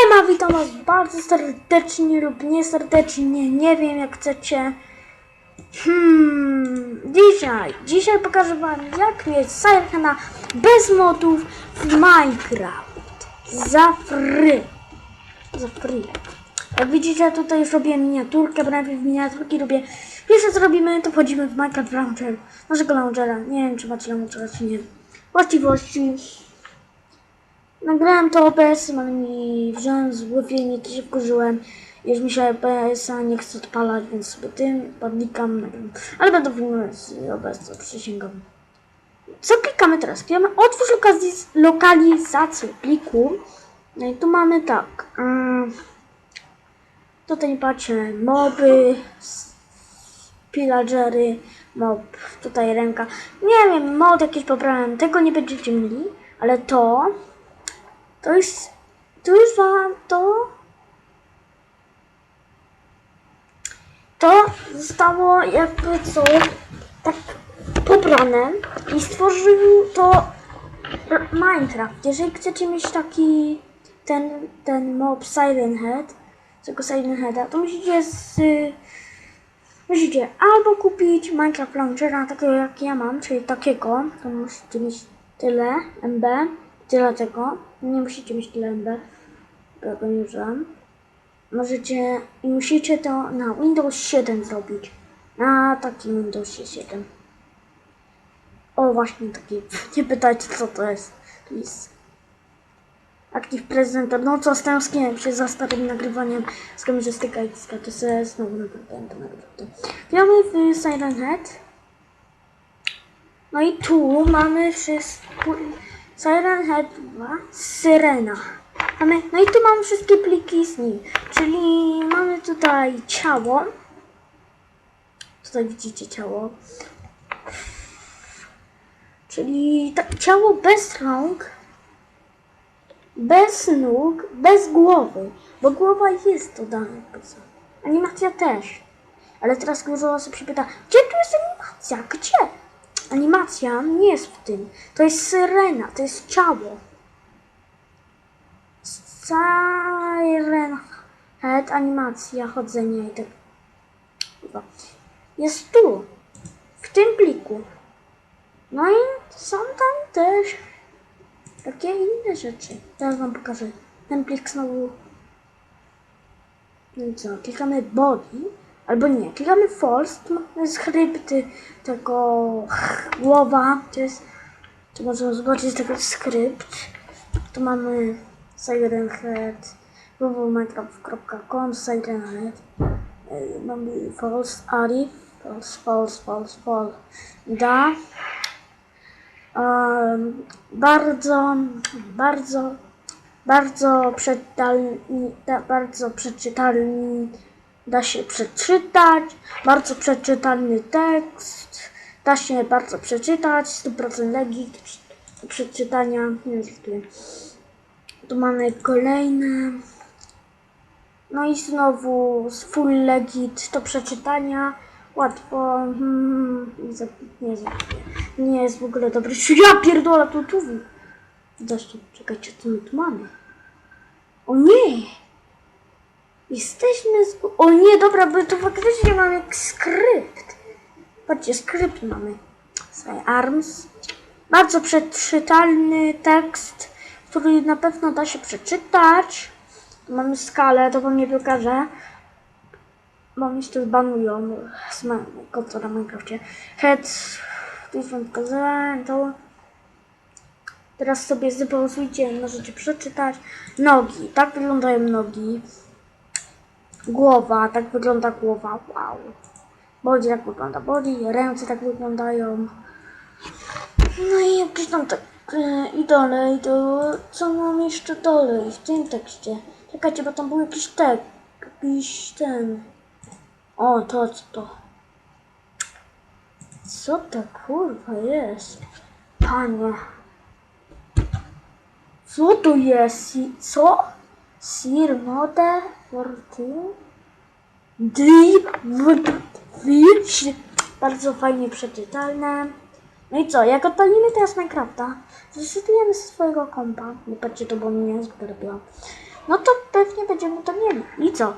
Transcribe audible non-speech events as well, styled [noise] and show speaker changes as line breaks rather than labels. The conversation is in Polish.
Siema, witam was bardzo serdecznie lub nieserdecznie, nie wiem jak chcecie. Hmm, dzisiaj, dzisiaj pokażę wam jak mieć Silent bez modów w Minecraft. Za free. Za free. Jak widzicie tutaj już robię miniaturkę, bo najpierw miniaturki robię. Pierwsze co robimy to wchodzimy w Minecraft Launcher. Naszego launchera. Nie wiem czy macie launchera czy nie. Właściwości. Nagrałem to OBS, ale mi wziąłem filmik i się wkurzyłem. Już mi się OBS-a nie chce odpalać, więc sobie tym podnikam. Ale będą filmy z OBS, to przysięgam. Co klikamy teraz? Klikamy otwórz lokaliz- lokalizację pliku. No i tu mamy tak. mm, tutaj patrzę moby, pillagery, mob, tutaj ręka. Nie wiem, mod jakiś pobrałem, tego nie będziecie mieli, ale to to jest. To już wam to. To zostało jakby co tak pobrane i stworzył to Minecraft. Jeżeli chcecie mieć taki ten, ten mob Siren Head, tego Siren Heada, to musicie z musicie albo kupić Minecraft Launchera takiego jak ja mam, czyli takiego, to musicie mieć tyle MB, tyle tego. Nie musicie mieć MB, bo go nie używam. Możecie i musicie to na Windows 7 zrobić. Na takim Windowsie 7. O właśnie taki. [laughs] Nie pytajcie co to jest. To jest Active. No co, stęskniłem się za starym nagrywaniem z kamerzystyka i z KTC. Znowu to nagrywam. Gramy w Silent Head. No i tu mamy wszystko. Siren Head 2, Syrena. Mamy, no i tu mamy wszystkie pliki z nim. Czyli mamy tutaj ciało. Tutaj widzicie ciało. Czyli ta, ciało bez rąk, bez nóg, bez głowy. Bo głowa jest dodana. Animacja też. Ale teraz dużo osób się pyta, gdzie tu jest animacja? Gdzie? Animacja nie jest w tym. To jest syrena, to jest ciało. Siren head, animacja, chodzenie i tak. Jest tu. W tym pliku. No i są tam też takie inne rzeczy. Teraz wam pokażę. Ten plik znowu. No co? Klikamy body. Albo nie, klikamy false, skrypty tego głowa, to jest, tu możemy zobaczyć tego skrypt, tu mamy Siren Head, www.minecraft.com, Siren Head, Y, mamy false, Ari, false, false, false, false, da, um, bardzo, bardzo, bardzo przeczytalny, da- bardzo przeczytalny, da się przeczytać, bardzo przeczytalny tekst, da się bardzo przeczytać, 100% legit przeczytania, nie żartuję. Tu mamy kolejne, no i znowu full legit do przeczytania, łatwo, hmm, nie, nie, nie jest w ogóle dobry, ja pierdolę, tu tu, Zresztą, czekajcie, co my tu mamy? O nie! Jesteśmy z... O nie, dobra, bo tu faktycznie mamy skrypt. Patrzcie, skrypt mamy. Say arms. Bardzo przeczytalny tekst, który na pewno da się przeczytać. Mamy skalę, to wam nie pokażę. Się to zbanują z konta na Minecrafcie. Head, tu już wam pokazałem, to... Teraz sobie zapauzujcie, możecie przeczytać. Nogi, tak wyglądają nogi. Głowa, tak wygląda głowa, wow. Body tak wygląda body, ręce tak wyglądają. No i jakieś tam tak e, i dalej, to co mam jeszcze dalej w tym tekście? Czekajcie, bo tam był jakiś tekst, jakiś ten. O, to co to? Co to kurwa jest? Panie. Co to jest? Co? Sir Mode Fortune? Deep. Bardzo fajnie przeczytalne. No i co? Jak odpalimy teraz Minecrafta, zresetujemy ze swojego kompa. Nie patrzcie to, bo mnie nie zrobiła. No to pewnie będziemy to mieli. I co?